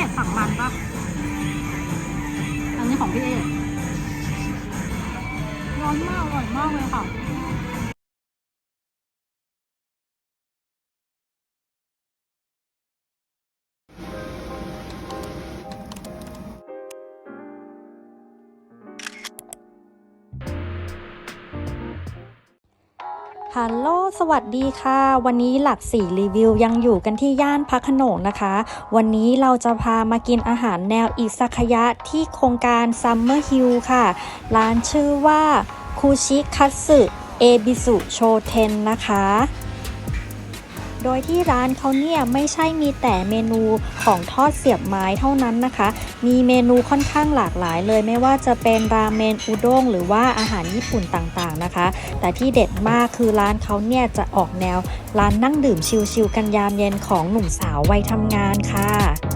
เอกสั่งมันปะอันนี้ของพี่เอกร้อนมากอร่อยมากเลยค่ะ ฮัลโหล สวัสดีค่ะ วันนี้หลักสี่รีวิวยังอยู่กันที่ย่านพักขนงนะคะ วันนี้เราจะพามากินอาหารแนวอิซากยะที่โครงการซัมเมอร์ฮิลค่ะ ร้านชื่อว่า คูชิคัตสึ เอบิสุโชเทนนะคะ โดยที่ร้านเขาเนี่ยไม่ใช่มีแต่เมนูของทอดเสียบไม้เท่านั้นนะคะ มีเมนูค่อนข้างหลากหลายเลยไม่ว่าจะเป็นราเมนอุด้งหรือว่าอาหารญี่ปุ่นต่างๆนะคะ แต่ที่เด็ดมากคือร้านเขาเนี่ยจะออกแนว ร้านนั่งดื่มชิลๆกันยามเย็นของหนุ่มสาววัยทำงานค่ะ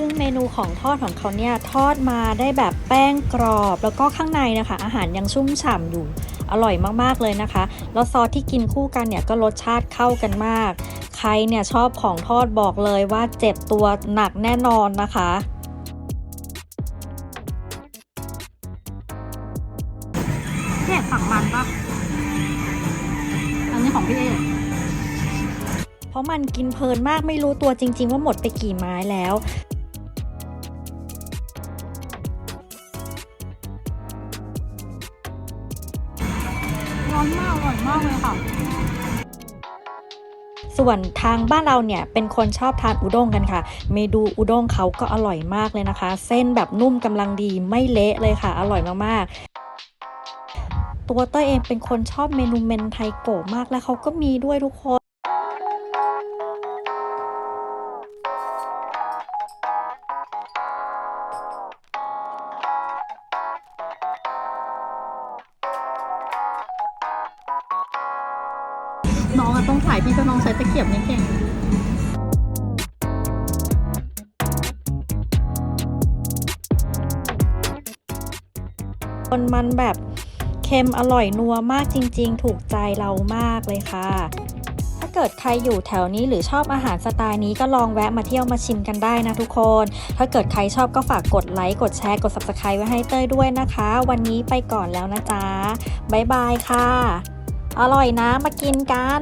ซึ่งเมนูของทอดของเขาเนี่ยทอดมาได้แบบแป้งกรอบ แล้วก็ข้างในนะคะ อาหารยังชุ่มฉ่ำอยู่อร่อยมากๆเลยนะคะ แล้วซอสที่กินคู่กันเนี่ยก็รสชาติเข้ากันมาก ใครเนี่ยชอบของทอดบอกเลยว่าเจ็บตัวหนักแน่นอนนะคะพี่เอกสั่งมันปะอันนี้ของพี่เอกเพราะมันกินเพลินมากไม่รู้ตัวจริง ๆ ว่าหมดไปกี่ไม้แล้ว ร้อนมากอร่อยมากเลยค่ะ ส่วนทางบ้านเราเนี่ยเป็นคนชอบทานอุด้งกันค่ะ เมนูอุด้งเขาก็อร่อยมากเลยนะคะ เส้นแบบนุ่มกำลังดีไม่เละเลยค่ะ อร่อยมากๆตัวเต้ยเองเป็นคนชอบเมนูเมนไทโกะมากและเขาก็มีด้วยทุกคน น้องอะต้องถ่ายพี่ก็น้องใช้ตะเกียบไม่เก่งมันมันแบบเค็มอร่อยนัวมากจริง ๆ ถูกใจเรามากเลยค่ะ ถ้าเกิดใครอยู่แถวนี้หรือชอบอาหารสไตล์นี้ก็ลองแวะมาเที่ยวมาชิมกันได้นะทุกคน ถ้าเกิดใครชอบก็ฝากกดไลค์ กดแชร์ กด subscribe ไว้ให้เต้ยด้วยนะคะ วันนี้ไปก่อนแล้วนะจ๊ะบ๊ายบายค่ะ อร่อยนะมากินกัน